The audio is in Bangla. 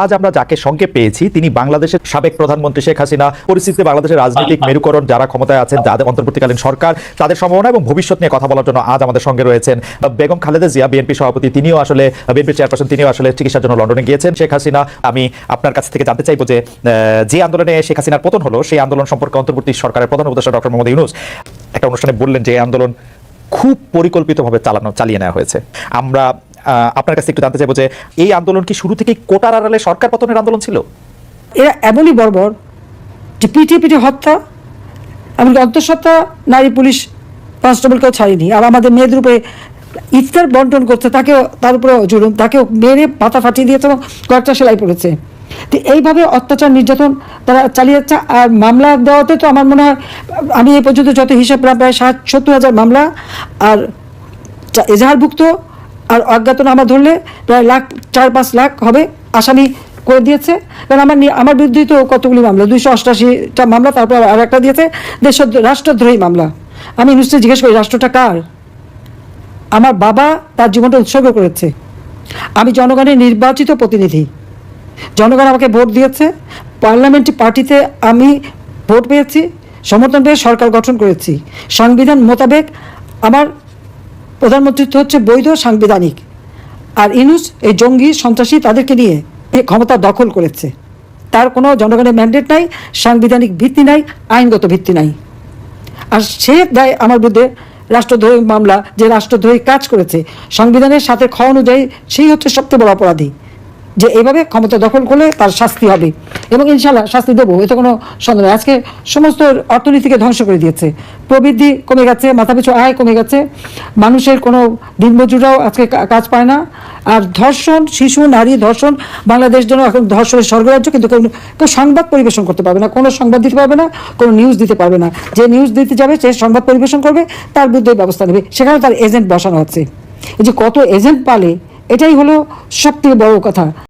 আজ আমরা যাকে সঙ্গে পেয়েছি তিনি বাংলাদেশের সাবেক প্রধানমন্ত্রী শেখ হাসিনা পরিস্থিতিতে বাংলাদেশের রাজনৈতিক মেরুকরণ যারা ক্ষমতায় আছেন যাদের অন্তর্বর্তীকালীন সরকার তাদের সম্ভাবনা এবং ভবিষ্যৎ নিয়ে কথা বলার জন্য আজ আমাদের সঙ্গে রয়েছেন বেগম খালেদা জিয়া বিএনপি সভাপতি। তিনিও আসলে বিএনপি চেয়ারপারসন তিনিও আসলে চিকিৎসার জন্য লন্ডনে গিয়েছেন। শেখ হাসিনা আমি আপনার কাছ থেকে জানতে চাইব যে যে আন্দোলনে শেখ হাসিনার পতন হলো সেই আন্দোলন সম্পর্কে অন্তর্বর্তী সরকারের প্রধান উপদেষ্টা ডক্টর মোহাম্মদ ইউনুস একটা অনুষ্ঠানে বললেন যে এই আন্দোলন খুব পরিকল্পিতভাবে চালানো চালিয়ে নেওয়া হয়েছে। আমরা আপনার কাছে একটু জানতে চাইব যে এই আন্দোলন কি শুরু থেকেই কোটার আড়ালে সরকার পতনের আন্দোলন ছিল? এরা এমনই বর্বর যে পিটিয়ে পিটিয়ে হত্যা, এমনকি অন্তঃসত্ত্বা নারী পুলিশ কনস্টেবলকেও ছাড়েনি। আর আমাদের মেয়েদের উপরে ইফতার বন্টন করছে, তাকেও তার উপরে জুলুম, তাকেও মেরে পাতা ফাটিয়ে দিয়েছে এবং কয়েকটা সেলাই পড়েছে। তো এইভাবে অত্যাচার, নির্যাতন তারা চালিয়ে যাচ্ছে। আর মামলা দেওয়াতে তো আমার মনে হয়, আমি এই পর্যন্ত যত হিসাব পেলাম প্রায় ষাট সত্তর হাজার মামলা। আর এজাহারভুক্ত আর অজ্ঞাতনামা ধরলে প্রায় লাখ, চার, পাঁচ লাখ হবে আসামি করে দিয়েছে। কারণ আমার আমার বিরুদ্ধেই তো কতগুলি মামলা? দুইশো অষ্টাশিটা মামলা, তারপর আর একটা দিয়েছে দেশ রাষ্ট্রদ্রোহী মামলা। আমি নিশ্চয়ই জিজ্ঞেস করি, রাষ্ট্রটা কার? আমার বাবা তার জীবনটা উৎসর্গ করেছে। আমি জনগণের নির্বাচিত প্রতিনিধি। জনগণ আমাকে ভোট দিয়েছে। পার্লামেন্ট পার্টিতে আমি ভোট পেয়েছি, সমর্থন পেয়ে সরকার গঠন করেছি। সংবিধান মোতাবেক আমার প্রধানমন্ত্রিত্ব হচ্ছে বৈধ সাংবিধানিক। আর ইনুস, এই জঙ্গি সন্ত্রাসী তাদেরকে নিয়ে ক্ষমতা দখল করেছে। তার কোনো জনগণের ম্যান্ডেট নাই, সাংবিধানিক ভিত্তি নাই, আইনগত ভিত্তি নাই। আর সে দেয় আমার বিরুদ্ধে রাষ্ট্রদ্রোহী মামলা, যে রাষ্ট্রদ্রোহী কাজ করেছে, সংবিধানের সাথে খ অনুযায়ী সেই হচ্ছে সবচেয়ে বড় অপরাধী। যে এইভাবে ক্ষমতা দখল করলে তার শাস্তি হবে। এবং ইনশাল্লাহ শাস্তি দেবো, এতে কোনো সন্দেহ আজকে সমস্ত অর্থনীতিকে ধ্বংস করে দিয়েছে। প্রবৃদ্ধি কমে গেছে, মাথাপিছু আয় কমে গেছে। মানুষের কোনো দিনমজুরাও আজকে কাজ পায় না। আর ধর্ষণ, শিশু, নারী ধর্ষণ, বাংলাদেশ জন্য এখন ধর্ষণের স্বর্গরাজ্য, কিন্তু কেউ কেউ সংবাদ পরিবেশন করতে পারবে না, কোনো সংবাদ দিতে পারবে না, কোনো নিউজ দিতে পারবে না। যে নিউজ দিতে যাবে, সে সংবাদ পরিবেশন করবে, তার বিরুদ্ধে ব্যবস্থা নেবে। সেখানে তার এজেন্ট বসানো হচ্ছে। এই যে কত এজেন্ট পালে, এটাই হলো সব থেকে বড় কথা।